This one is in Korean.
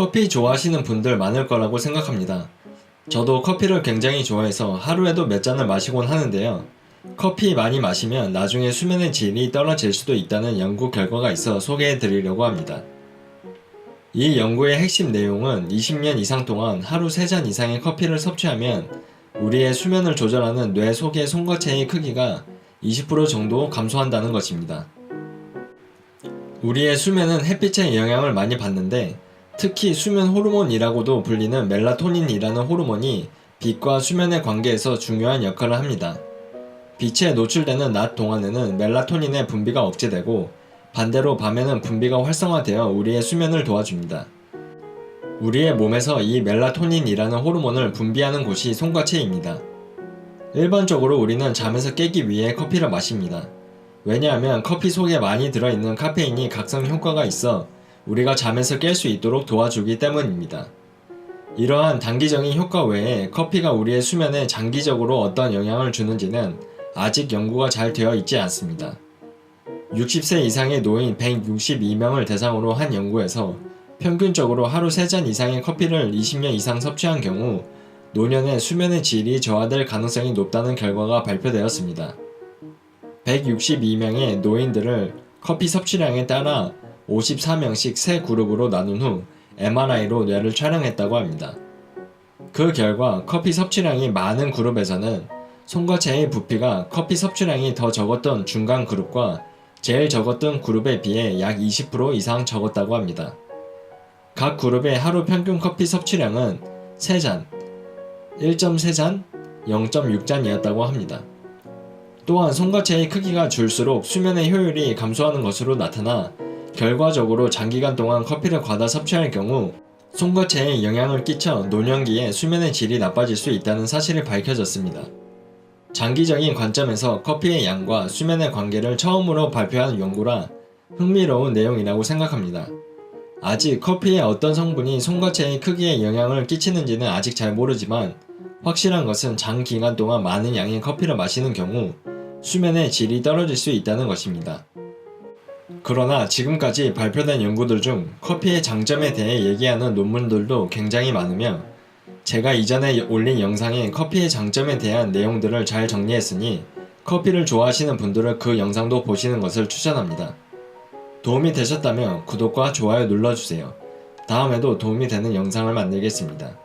커피 좋아하시는 분들 많을 거라고 생각합니다. 저도 커피를 굉장히 좋아해서 하루에도 몇 잔을 마시곤 하는데요. 커피 많이 마시면 나중에 수면의 질이 떨어질 수도 있다는 연구 결과가 있어 소개해 드리려고 합니다. 이 연구의 핵심 내용은 20년 이상 동안 하루 3잔 이상의 커피를 섭취하면 우리의 수면을 조절하는 뇌 속의 송거체의 크기가 20% 정도 감소한다는 것입니다. 우리의 수면은 햇빛의 영향을 많이 받는데 특히 수면 호르몬이라고도 불리는 멜라토닌이라는 호르몬이 빛과 수면의 관계에서 중요한 역할을 합니다. 빛에 노출되는 낮 동안에는 멜라토닌의 분비가 억제되고 반대로 밤에는 분비가 활성화되어 우리의 수면을 도와줍니다. 우리의 몸에서 이 멜라토닌이라는 호르몬을 분비하는 곳이 송과체입니다. 일반적으로 우리는 잠에서 깨기 위해 커피를 마십니다. 왜냐하면 커피 속에 많이 들어있는 카페인이 각성 효과가 있어 우리가 잠에서 깰 수 있도록 도와주기 때문입니다. 이러한 단기적인 효과 외에 커피가 우리의 수면에 장기적으로 어떤 영향을 주는지는 아직 연구가 잘 되어 있지 않습니다. 60세 이상의 노인 162명을 대상으로 한 연구에서 평균적으로 하루 3잔 이상의 커피를 20년 이상 섭취한 경우 노년의 수면의 질이 저하될 가능성이 높다는 결과가 발표되었습니다. 162명의 노인들을 커피 섭취량에 따라 54명씩 세 그룹으로 나눈 후 MRI로 뇌를 촬영했다고 합니다. 그 결과 커피 섭취량이 많은 그룹에서는 송과체의 부피가 커피 섭취량이 더 적었던 중간 그룹과 제일 적었던 그룹에 비해 약 20% 이상 적었다고 합니다. 각 그룹의 하루 평균 커피 섭취량은 3잔, 1.3잔, 0.6잔이었다고 합니다. 또한 송과체의 크기가 줄수록 수면의 효율이 감소하는 것으로 나타나 결과적으로 장기간 동안 커피를 과다 섭취할 경우 송과체에 영향을 끼쳐 노년기에 수면의 질이 나빠질 수 있다는 사실이 밝혀졌습니다. 장기적인 관점에서 커피의 양과 수면의 관계를 처음으로 발표한 연구라 흥미로운 내용이라고 생각합니다. 아직 커피의 어떤 성분이 송과체의 크기에 영향을 끼치는지는 아직 잘 모르지만 확실한 것은 장기간 동안 많은 양의 커피를 마시는 경우 수면의 질이 떨어질 수 있다는 것입니다. 그러나 지금까지 발표된 연구들 중 커피의 장점에 대해 얘기하는 논문들도 굉장히 많으며 제가 이전에 올린 영상에 커피의 장점에 대한 내용들을 잘 정리했으니 커피를 좋아하시는 분들은 그 영상도 보시는 것을 추천합니다. 도움이 되셨다면 구독과 좋아요 눌러주세요. 다음에도 도움이 되는 영상을 만들겠습니다.